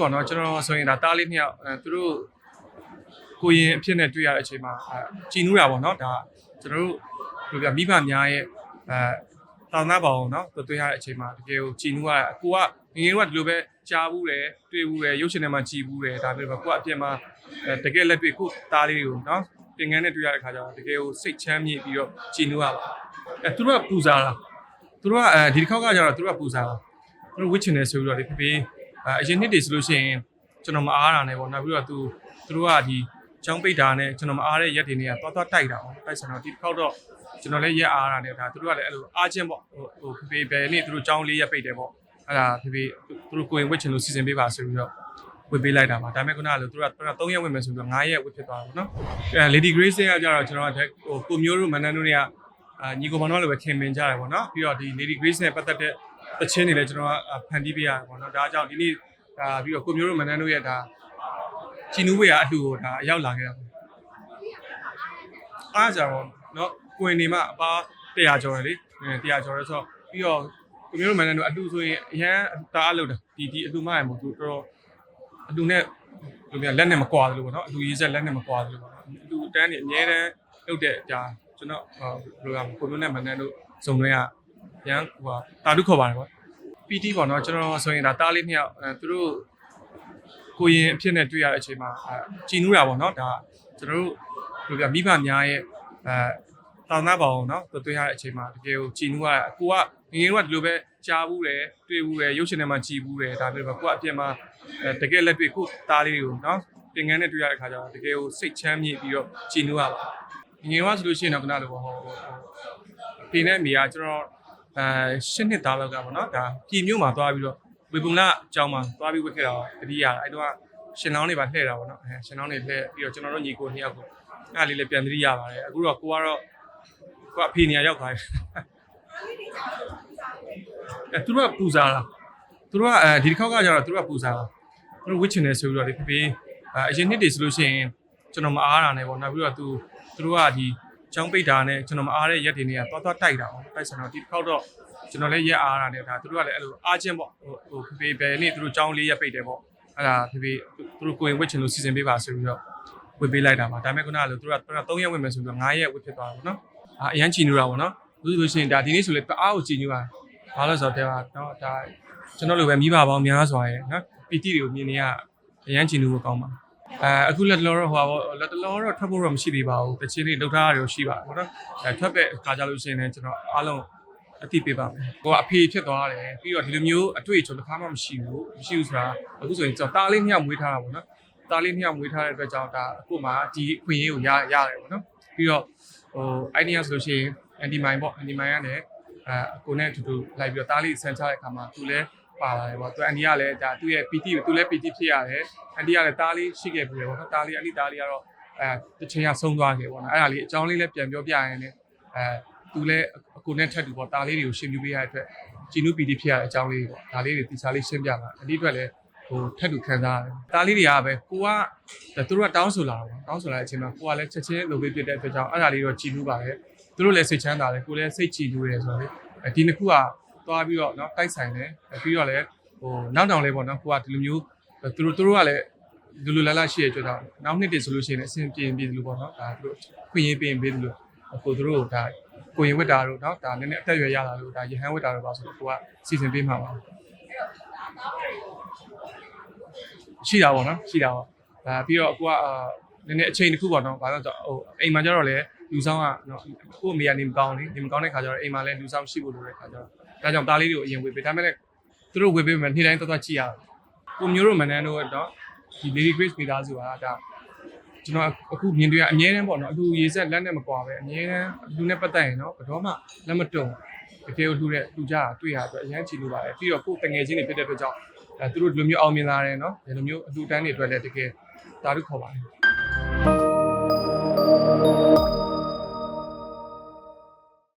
ပေါ့နော်ကျွန်တော်ဆိုရင်ဒါတားလေးနှစ်ယောက်အဲသူတို့ကိုရင်အဖြစ်နဲ့တွေ့ရတဲ့အချိန်မှာအဲကြည်နူးတာပေါ့နော်ဒါကျွန်တော်တို့ဘယ်လိုပြမိဘများရဲ့အဲတောင်းသားပါအောင်နော်တွေ့ရတဲ့အချိန်မှာတကယ်ကိုကြည်နူးရအကိုကငငယ်တော့ဒီလိုပဲကြားဘူးတယ်တွေ့ဘူးတယ်ရုပ်ရှင်ထဲမှာကြည်ဘူးတယ်ဒါပေမဲ့ကိုကအပြင်မှာအဲတကယ်လက်တွေ့ကိုတားလေးတွေကိုနော်တင်ငန်းနဲ့တွေ့ရတဲ့ခါကျတော့တကယ်ကိုစိတ်ချမ်းမြေ့ပြီးတော့ကြည်နူးရပါအဲသူတို့ကပူစားလားသူတို့ကအဲဒီတစ်ခေါက်ကကျတော့သူတို့ကပူစားလားသူတို့ဝစ်ချင်တယ်ဆိုပြီးတော့လေဖေဖေ အအရင်နှစ်တည်းဆိုလို့ရှိရင်ကျွန်တော်မအားတာနဲ့ပေါ့နောက်ပြီးတော့သူသူတို့ကဒီချောင်းပိတ်တာနဲ့ကျွန်တော်မအားတဲ့ရက်တွေနဲ့ကသွားသွားတိုက်တာပေါ့တိုက်စံတော့ဒီတစ်ခေါက်တော့ကျွန်တော်လည်းရက်အားတာနဲ့ဒါသူတို့ကလည်းအဲ့လိုအားချင်းပေါ့ဟိုဟိုဖေဖေဘယ်နေ့သူတို့ချောင်းလေးရက်ပိတ်တယ်ပေါ့အဲ့ဒါဖေဖေသူတို့ကိုရင်ဝစ်ချင်လို့စီစဉ်ပေးပါဆိုပြီးတော့ဝစ်ပေးလိုက်တာပါဒါပေမဲ့ခုနကလို့သူတို့က3ရက်ဝစ်မယ်ဆိုပြီးတော့9ရက်ဝစ်ဖြစ်သွားတာပေါ့နော်အဲ Lady Grace ကကြတော့ကျွန်တော်ဟိုကိုမျိုးတို့မန်နန်တို့တွေကအာညီကိုမောင်တို့လည်းပဲခင်မင်ကြတယ်ပေါ့နော်ပြီးတော့ဒီ Lady Grace နဲ့ပတ်သက်တဲ့ တချင်းတွေလည်းကျွန်တော်ကဖန်တီးပေးရတယ်ပေါ့နော်ဒါကြောင့်ဒီနေ့ဒါပြီးတော့ကိုမျိုးတို့မနန်းတို့ရဲ့ဒါချီနူးဝေရအလှူကိုဒါအရောက်လာခဲ့တာပေါ့အားကြတော့နော်ကိုင်နေမှာအပါ100ကျော်တယ်လေ100ကျော်တယ်ဆိုတော့ပြီးတော့ကိုမျိုးတို့မနန်းတို့အလှူဆိုရင်အရန်တအားလုပ်တာဒီဒီအလှူမရမို့သူတော်တော်အလှူနဲ့လူများလက်နဲ့မကွာသလိုပေါ့နော်အလှူရေးဆက်လက်နဲ့မကွာသလိုပေါ့နော်အလှူတန်းနေအများတန်းလုပ်တဲ့ဒါကျွန်တော်ဘယ်လိုကကိုမျိုးနဲ့မနန်းတို့စုံတွဲက ရန်ဟိုဟာတာတုခေါ်ပါတယ်ကွာ PT ပေါ့နော်ကျွန်တော်ဆိုရင်ဒါတားလေးနှစ်ယောက်အဲသူတို့ကိုရင်အဖြစ်နဲ့တွေ့ရတဲ့အချိန်မှာအဲကြည်နူးတာပေါ့နော်ဒါကျွန်တော်တို့ဘယ်လိုပြမိဘများရဲ့အဲတောင်းသားပါအောင်နော်တွေ့ရတဲ့အချိန်မှာတကယ်ကိုကြည်နူးရအကိုကငငယ်တော့ဒီလိုပဲကြားဘူးတယ်တွေ့ဘူးတယ်ရုပ်ရှင်ထဲမှာကြည်ဘူးတယ်ဒါပေမဲ့ကိုကအပြင်မှာအဲတကယ်လက်တွေ့ကိုတားလေးတွေကိုနော်တင်ငန်းနဲ့တွေ့ရတဲ့ခါကျတော့တကယ်ကိုစိတ်ချမ်းမြေ့ပြီးတော့ကြည်နူးရပါငငယ်ကဆိုလို့ရှိရင်တော့ခုနလိုပေါ့ဟိုဟိုအဖေနဲ့အမေကကျွန်တော် အဲရှစ်နှစ်သားလောက်ကပေါ့နော်ဒါပြည်မြို့မှာသွားပြီးတော့ဝေပုံလာအကြောင်းမှာသွားပြီးဝတ်ခဲ့တာတတိယအဲ့တော့ရှင်လောင်းတွေပါလှည့်တာပေါ့နော်အဲရှင်လောင်းတွေလှည့်ပြီးတော့ကျွန်တော်တို့ညီကိုနှစ်ယောက်ကိုအဲ့လေးလည်းပြန်တတိယပါတယ်အခုတော့ကိုကတော့ကိုကအဖေနေရာရောက်သွားတယ်အဲသူတို့ကပူစားလားသူတို့ကအဲဒီတစ်ခေါက်ကကျတော့သူတို့ကပူစားလားသူတို့ဝစ်ချင်တယ်ဆိုပြီးတော့လေဖေဖေအဲအရင်နှစ်တည်းဆိုလို့ရှိရင်ကျွန်တော်မအားတာနဲ့ပေါ့နောက်ပြီးတော့သူသူတို့ကဒီ ချောင်းပိတ်တာနဲ့ကျွန်တော်မအားတဲ့ရက်တွေနဲ့ကသွားသွားတိုက်တာပေါ့တိုက်စံတော့ဒီတစ်ခေါက်တော့ကျွန်တော်လည်းရက်အားတာနဲ့ဒါသူတို့ကလည်းအဲ့လိုအားချင်းပေါ့ဟိုဟိုဖေဖေဘယ်နေ့သူတို့ချောင်းလေးရက်ပိတ်တယ်ပေါ့အဲ့ဒါဖေဖေသူတို့ကိုရင်ဝစ်ချင်လို့စီစဉ်ပေးပါဆိုပြီးတော့ဝစ်ပေးလိုက်တာပါဒါပေမဲ့ခုနကလို့သူတို့က3ရက်ဝစ်မယ်ဆိုပြီးတော့9ရက်ဝစ်ဖြစ်သွားတာပေါ့နော်အာအရန်ချီနူတာပေါ့နော်သူဆိုလို့ရှိရင်ဒါဒီနေ့ဆိုလေတအားကိုချီနူတာဘာလို့ဆိုတော့တဲ့ပါတော့ဒါကျွန်တော်လိုပဲမိဘပေါင်းများစွာရဲ့နော်ပီတိတွေကိုမြင်နေရအရန်ချီနူဖို့ကောင်းပါ အဲအခုလက်တလောတော့ဟိုပါလက်တလောတော့ထွက်ဖို့တော့မရှိသေးပါဘူးတချင်းလေးလောက်ထားရတယ်ရှိပါဘူးနော်အဲထွက်တဲ့အခါကြလို့ရှိရင်လည်းကျွန်တော်အားလုံးအတိပေးပါမယ်။ကိုကအဖေဖြစ်သွားတယ်ပြီးတော့ဒီလိုမျိုးအတွေ့အကြုံတစ်ခါမှမရှိဘူးမရှိဘူးဆိုတာအခုဆိုရင်ကျွန်တော်တားလေးနှစ်ယောက်မွေးထားတာပေါ့နော်။တားလေးနှစ်ယောက်မွေးထားတဲ့အတွက်ကြောင့်ဒါအခုမှဒီအခွင့်အရေးကိုရရတယ်ပေါ့နော်။ပြီးတော့ဟို idea ဆိုလို့ရှိရင် anti mine ပေါ့ anti mine ကလည်းအဲအကိုနဲ့အတူတူလိုက်ပြီးတော့တားလေးဆန်ချတဲ့အခါမှာသူလည်း ပါလာတယ်ပေါ့သူအန်ဒီကလည်းဒါသူ့ရဲ့ PT ကိုသူလည်း PT ဖြစ်ရတယ်အန်ဒီကလည်းတားလေးရှိခဲ့ပြီပေါ့နော်တားလေးအဲ့ဒီတားလေးကတော့အဲတချင်ရဆုံးသွားခဲ့ပေါ့နော်အဲ့ဒါလေးအကြောင်းလေးလည်းပြန်ပြောပြရင်လည်းအဲသူလည်းအကိုနဲ့ထပ်တူပေါ့တားလေးတွေကိုရှင်းပြပေးရတဲ့အတွက်ဂျီနူ PT ဖြစ်ရတဲ့အကြောင်းလေးပေါ့ဒါလေးတွေတိကျလေးရှင်းပြပါအဲ့ဒီအတွက်လည်းဟိုထပ်တူခံစားရတယ်တားလေးတွေကပဲကိုကသူတို့ကတောင်းဆိုလာတာပေါ့တောင်းဆိုလာတဲ့အချိန်မှာကိုကလည်းချက်ချင်းလုပ်ပေးပြတဲ့အတွက်ကြောင့်အဲ့ဒါလေးတော့ကြည်နူးပါတယ်သူတို့လည်းစိတ်ချမ်းသာတယ်ကိုလည်းစိတ်ကြည်နူးတယ်ဆိုတော့လေဒီနှစ်ခုက သွားပြီးတော့เนาะတိုက်ဆိုင်တယ်ပြီးတော့လည်းဟိုနောက်တောင်လေးပေါ့နော်ကိုကဒီလိုမျိုးသူတို့သူတို့ကလည်းလူလူလာလာရှိရကြတော့နောက်နှစ်တည်းဆိုလို့ရှိရင်အဆင်ပြေပြေလို့ပေါ့နော်ဒါသူတို့ခွင့်ရေးပေးရင်ပေးလို့ကိုသူတို့ဒါကိုရင်ဝတ်တာတို့เนาะဒါနည်းနည်းအသက်အရွယ်ရလာလို့ဒါရဟန်းဝတ်တာတို့ပါဆိုတော့ကိုကစီစဉ်ပေးမှာပါရှိတာပေါ့နော်ရှိတာပေါ့ဒါပြီးတော့ကိုကအာနည်းနည်းအချိန်တစ်ခုပေါ့နော်ဘာလို့ဆိုတော့ဟိုအိမ်မှာကျတော့လေလူဆောင်ကနော်ကို့အမေကနေမကောင်းလေဒီမကောင်းတဲ့ခါကျတော့အိမ်မှာလည်းလူဆောင်ရှိဖို့လိုတဲ့ခါကျတော့ ဒါကြောင့်သားလေးတွေကိုအရင်ဝေပေးဒါပေမဲ့လည်းသူတို့ဝေပေးမယ်နေ့တိုင်းတော့တော့ကြည့်ရတယ်ကိုမျိုးတို့မနန်းတို့တော့ဒီ Lady Grace မိသားစုကဒါကျွန်တော်အခုမြင်တွေ့ရအမြဲတမ်းပေါ့နော်အလူရေဆက်လက်နဲ့မကွာပဲအမြဲတမ်းလူနဲ့ပတ်သက်ရင်နော်ဘယ်တော့မှလက်မတုံတကယ်လို့လူတဲ့လူကြတာတွေ့ရအတွက်အရန်ချီလို့ပါတယ်ပြီးတော့ကိုယ်တငယ်ချင်းတွေဖြစ်တဲ့အတွက်ကြောင့်အဲသူတို့ဒီလိုမျိုးအောင်မြင်လာတယ်နော်ဒီလိုမျိုးအလူတန်းတွေအတွက်လည်းတကယ်တာရုခေါ်ပါတယ်